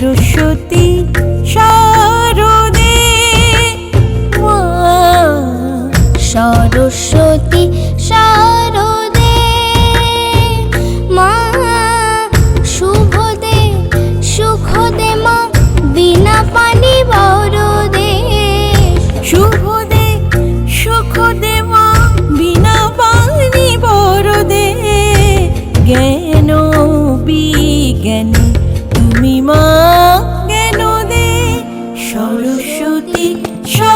সরস্বতী সরদে সরস্বতী সরদে মা, শুভদে, সুখদে মা, বিনা পানি বরদে। শুভদে, সুখদে মা, বিনা পানি বরদে। জ্ঞান বিজ্ঞানী, তুমি মা প্রীতি